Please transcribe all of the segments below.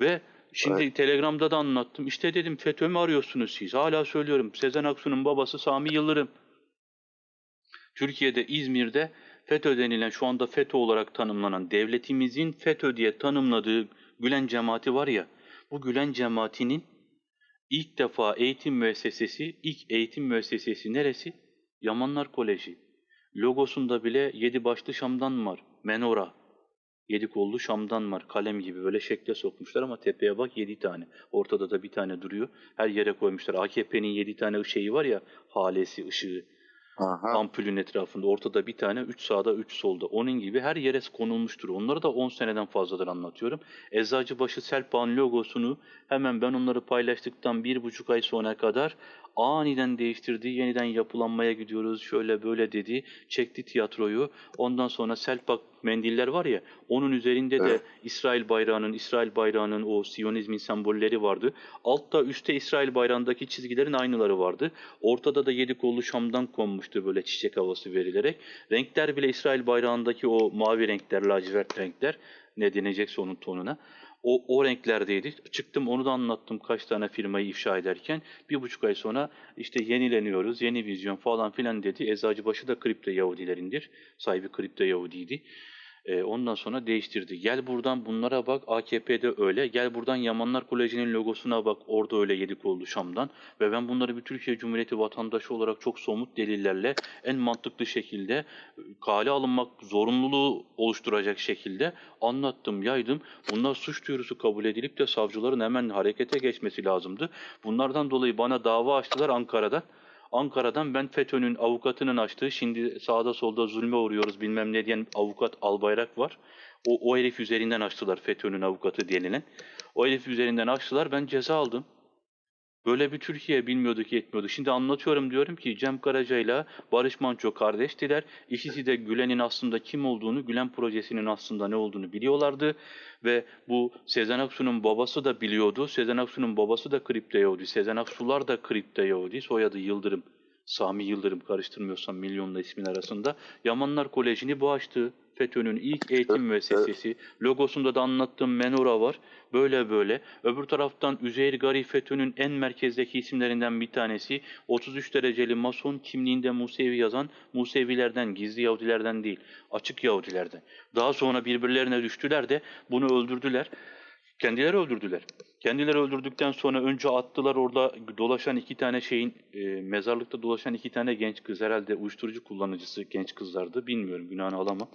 Ve şimdi Telegram'da da anlattım. İşte dedim FETÖ mü arıyorsunuz siz? Hala söylüyorum. Sezen Aksu'nun babası Sami Yıldırım. Türkiye'de İzmir'de FETÖ denilen şu anda FETÖ olarak tanımlanan devletimizin FETÖ diye tanımladığı Gülen cemaati var ya bu Gülen cemaatinin ilk defa eğitim müessesesi, ilk eğitim müessesesi neresi? Yamanlar Koleji. Logosunda bile yedi başlı Şam'dan var. Menora. Yedi kollu Şam'dan var. Kalem gibi böyle şekle sokmuşlar ama tepeye bak yedi tane. Ortada da bir tane duruyor. Her yere koymuşlar. AKP'nin yedi tane şeyi var ya halesi, ışığı. Aha. Ampulün etrafında ortada bir tane, üç sağda, üç solda. Onun gibi her yere konulmuştur. Onları da 10 seneden fazladır anlatıyorum. Eczacıbaşı Selpağ'ın logosunu hemen ben onları paylaştıktan bir buçuk ay sonra kadar aniden değiştirdi. Yeniden yapılanmaya gidiyoruz. Şöyle böyle dedi. Çekti tiyatroyu. Ondan sonra Selpak mendiller var ya onun üzerinde de Evet. İsrail bayrağının, İsrail bayrağının o Siyonizmin sembolleri vardı. Altta üstte İsrail bayrağındaki çizgilerin aynıları vardı. Ortada da yedi kollu Şam'dan konmuştu böyle çiçek havası verilerek. Renkler bile İsrail bayrağındaki o mavi renkler, lacivert renkler ne denecekse onun tonuna. O, o renklerdeydi. Çıktım onu da anlattım kaç tane firmayı ifşa ederken. Bir buçuk ay sonra işte yenileniyoruz, yeni vizyon falan filan dedi. Eczacıbaşı da kripto Yahudilerindir. Sahibi kripto Yahudiydi. Ee, ondan sonra değiştirdi. Gel buradan bunlara bak AKP'de öyle. Gel buradan Yamanlar Koleji'nin logosuna bak orada öyle yedik oldu Şam'dan. Ve ben bunları bir Türkiye Cumhuriyeti vatandaşı olarak çok somut delillerle en mantıklı şekilde kale alınmak zorunluluğu oluşturacak şekilde anlattım, yaydım. Bunlar suç duyurusu kabul edilip de savcıların hemen harekete geçmesi lazımdı. Bunlardan dolayı bana dava açtılar Ankara'da. Ankara'dan ben FETÖ'nün avukatının açtığı, şimdi sağda solda zulme uğruyoruz bilmem ne diyen avukat Albayrak var. O, o herif üzerinden açtılar FETÖ'nün avukatı denilen. O herif üzerinden açtılar ben ceza aldım. Böyle bir Türkiye bilmiyorduk yetmiyordu. Şimdi anlatıyorum diyorum ki Cem Karaca ile Barış Manço kardeştiler. İkisi de Gülen'in aslında kim olduğunu, Gülen projesinin aslında ne olduğunu biliyorlardı. Ve bu Sezen Aksu'nun babası da biliyordu. Sezen Aksu'nun babası da kripto Yahudi. Sezen Aksular da kripto Yahudi. Soyadı Yıldırım. Sami Yıldırım karıştırmıyorsam milyonla ismin arasında. Yamanlar Koleji'ni bu açtı. FETÖ'nün ilk eğitim müessesesi. Logosunda da anlattığım Menora var. Böyle böyle. Öbür taraftan Üzeyir Gari FETÖ'nün en merkezdeki isimlerinden bir tanesi. 33 dereceli Mason kimliğinde Musevi yazan Musevilerden, gizli Yahudilerden değil. Açık Yahudilerden. Daha sonra birbirlerine düştüler de bunu öldürdüler. Kendileri öldürdüler. Kendileri öldürdükten sonra önce attılar orada dolaşan iki tane şeyin e, mezarlıkta dolaşan iki tane genç kız herhalde uyuşturucu kullanıcısı genç kızlardı. Bilmiyorum günahını alamam.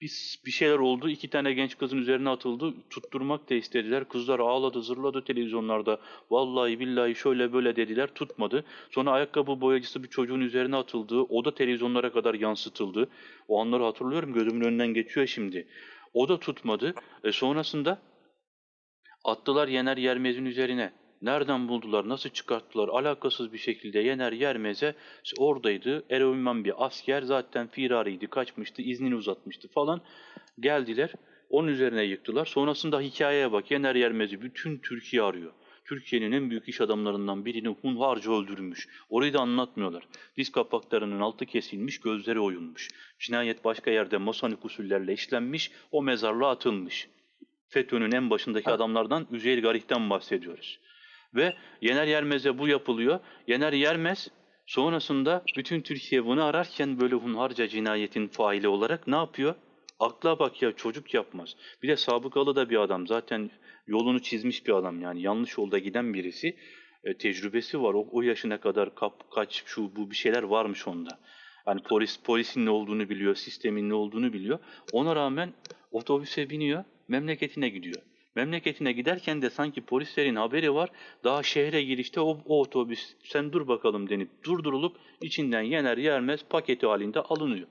Biz bir şeyler oldu. iki tane genç kızın üzerine atıldı. Tutturmak da istediler. Kızlar ağladı, zırladı televizyonlarda. Vallahi billahi şöyle böyle dediler. Tutmadı. Sonra ayakkabı boyacısı bir çocuğun üzerine atıldı. O da televizyonlara kadar yansıtıldı. O anları hatırlıyorum. Gözümün önünden geçiyor şimdi. O da tutmadı. E sonrasında Attılar Yener Yermez'in üzerine. Nereden buldular, nasıl çıkarttılar alakasız bir şekilde Yener Yermez'e oradaydı. Eroinman bir asker zaten firariydi, kaçmıştı, iznini uzatmıştı falan. Geldiler, onun üzerine yıktılar. Sonrasında hikayeye bak, Yener Yermez'i bütün Türkiye arıyor. Türkiye'nin en büyük iş adamlarından birini hunharca öldürmüş. Orayı da anlatmıyorlar. Diz kapaklarının altı kesilmiş, gözleri oyulmuş. Cinayet başka yerde masonik usullerle işlenmiş, o mezarlığa atılmış. FETÖ'nün en başındaki adamlardan Üzeyir Garih'ten bahsediyoruz. Ve Yener Yermez'e bu yapılıyor. Yener Yermez sonrasında bütün Türkiye bunu ararken böyle hunharca cinayetin faili olarak ne yapıyor? Akla bak ya çocuk yapmaz. Bir de sabıkalı da bir adam. Zaten yolunu çizmiş bir adam yani yanlış yolda giden birisi. E, tecrübesi var. O, o yaşına kadar kap, kaç şu bu bir şeyler varmış onda. Yani polis polisin ne olduğunu biliyor, sistemin ne olduğunu biliyor. Ona rağmen otobüse biniyor, memleketine gidiyor. Memleketine giderken de sanki polislerin haberi var. Daha şehre girişte o, o otobüs sen dur bakalım denip durdurulup içinden yener yermez paketi halinde alınıyor.